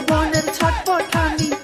I wanna talk for Tommy.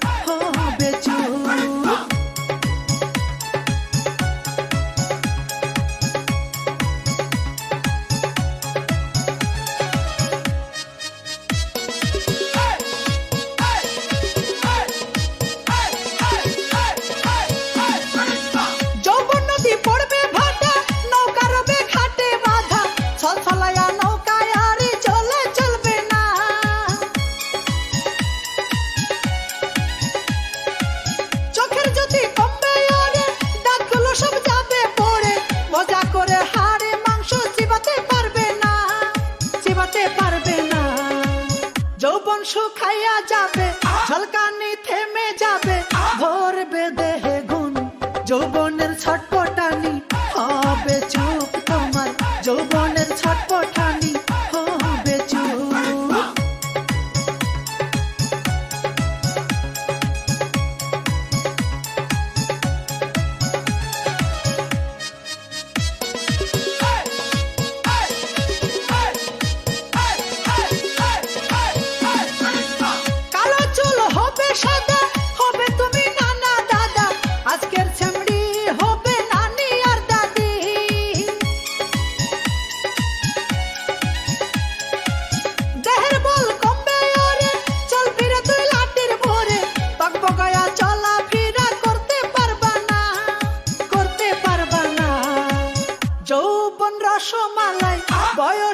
শুকাইয়া যাবে ঝলকানি থেমে যাবে ভোর বেদেহে গুণ যৌবন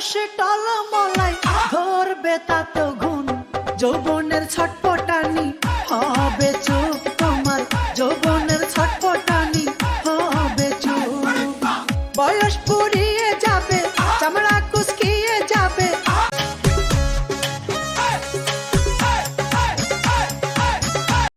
রসে টলমলাই ধরবে তো ঘুম যৌবনের ছটপটানি হবে চুপ তোমার, যৌবনের ছটপটানি হবে চুপ। বয়স পুরী